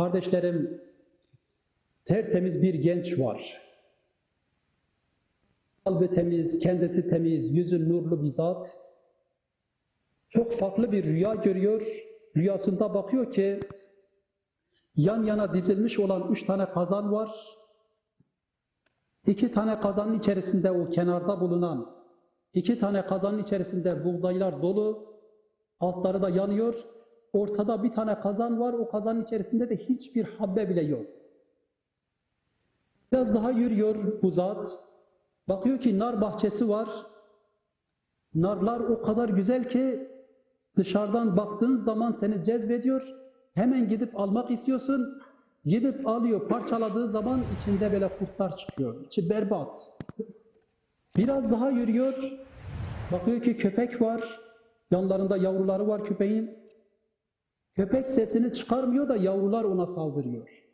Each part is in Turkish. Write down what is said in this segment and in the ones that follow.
Kardeşlerim, tertemiz bir genç var. Kalbi temiz, kendisi temiz, yüzü nurlu bir zat. Çok farklı bir rüya görüyor. Rüyasında bakıyor ki yan yana dizilmiş olan üç tane kazan var. İki tane kazanın içerisinde o kenarda bulunan iki tane kazanın içerisinde buğdaylar dolu. Altları da yanıyor. Ortada bir tane kazan var. O kazanın içerisinde de hiçbir habbe bile yok. Biraz daha yürüyor bu zat. Bakıyor ki nar bahçesi var. Narlar o kadar güzel ki dışarıdan baktığın zaman seni cezbediyor. Hemen gidip almak istiyorsun. Gidip alıyor, parçaladığı zaman içinde böyle kurtlar çıkıyor. İçi berbat. Biraz daha yürüyor. Bakıyor ki köpek var. Yanlarında yavruları var köpeğin. Köpek sesini çıkarmıyor da yavrular ona saldırıyor.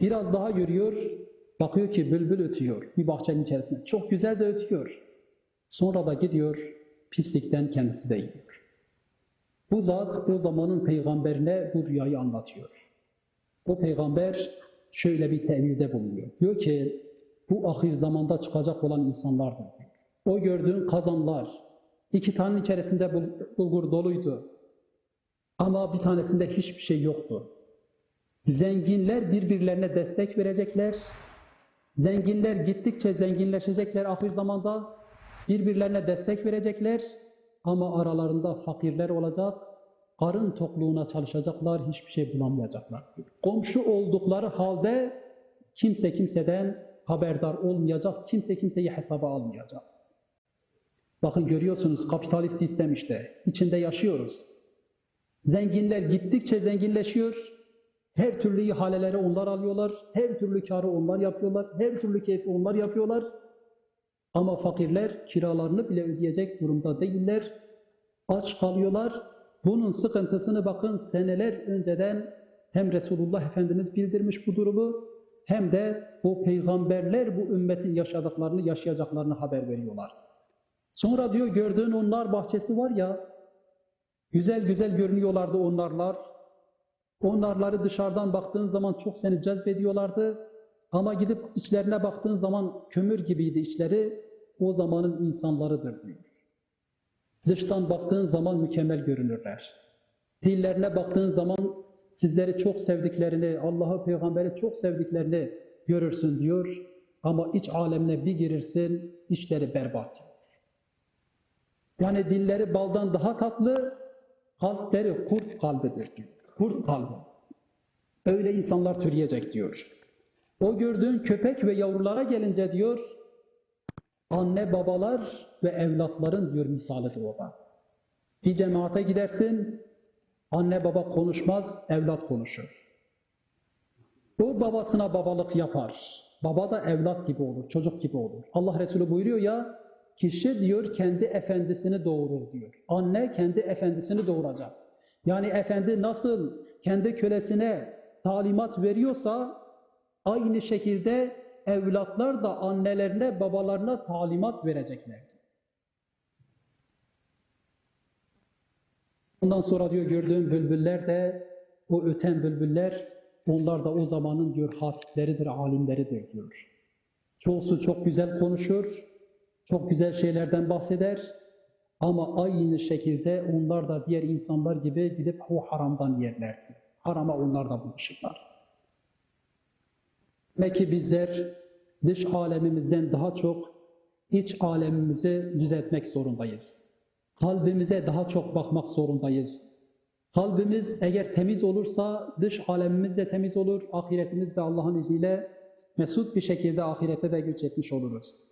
Biraz daha yürüyor. Bakıyor ki bülbül ötüyor bir bahçenin içerisinde. Çok güzel de ötüyor. Sonra da gidiyor pislikten kendisi de yiyor. Bu zat o zamanın peygamberine bu rüyayı anlatıyor. O peygamber şöyle bir tevilde bulunuyor. Diyor ki bu ahir zamanda çıkacak olan insanlardır. O gördüğün kazanlar iki tanenin içerisinde bulgur doluydu. Ama bir tanesinde hiçbir şey yoktu. Zenginler birbirlerine destek verecekler. Zenginler gittikçe zenginleşecekler ahir zamanda. Birbirlerine destek verecekler. Ama aralarında fakirler olacak. Karın tokluğuna çalışacaklar, hiçbir şey bulamayacaklar. Komşu oldukları halde kimse kimseden haberdar olmayacak, kimse kimseyi hesaba almayacak. Bakın görüyorsunuz kapitalist sistem işte. İçinde yaşıyoruz. Zenginler gittikçe zenginleşiyor. Her türlü ihaleleri onlar alıyorlar. Her türlü karı onlar yapıyorlar. Her türlü keyfi onlar yapıyorlar. Ama fakirler kiralarını bile ödeyecek durumda değiller. Aç kalıyorlar. Bunun sıkıntısını bakın seneler önceden hem Resulullah Efendimiz bildirmiş bu durumu hem de o peygamberler bu ümmetin yaşadıklarını, yaşayacaklarını haber veriyorlar. Sonra diyor gördüğün onlar bahçesi var ya, güzel güzel görünüyorlardı onlarlar. Onlarları dışarıdan baktığın zaman çok seni cezbediyorlardı. Ama gidip içlerine baktığın zaman kömür gibiydi içleri. O zamanın insanlarıdır diyor. Dıştan baktığın zaman mükemmel görünürler. Dillerine baktığın zaman sizleri çok sevdiklerini, Allah'ı, peygamberi çok sevdiklerini görürsün diyor. Ama iç alemine bir girirsin, içleri berbat. Yani dilleri baldan daha tatlı, kalpleri kurt kalbidir. Kurt kalbi. Öyle insanlar türeyecek diyor. O gördüğün köpek ve yavrulara gelince diyor, anne babalar ve evlatların diyor misalidir o da. Bir cemaate gidersin, anne baba konuşmaz, evlat konuşur. O babasına babalık yapar. Baba da evlat gibi olur, çocuk gibi olur. Allah Resulü buyuruyor ya, kişi diyor kendi efendisini doğurur diyor. Anne kendi efendisini doğuracak. Yani efendi nasıl kendi kölesine talimat veriyorsa aynı şekilde evlatlar da annelerine, babalarına talimat verecekler. Ondan sonra diyor gördüğüm bülbüller de o öten bülbüller onlar da o zamanın diyor hatipleridir, alimleridir diyor. Çoğusu çok güzel konuşur, çok güzel şeylerden bahseder ama aynı şekilde onlar da diğer insanlar gibi gidip o haramdan yerler. Harama onlar da bulaşırlar. Demek ki bizler dış alemimizden daha çok iç alemimizi düzeltmek zorundayız. Kalbimize daha çok bakmak zorundayız. Kalbimiz eğer temiz olursa dış alemimiz de temiz olur, ahiretimiz de Allah'ın izniyle mesut bir şekilde ahirete de göç etmiş oluruz.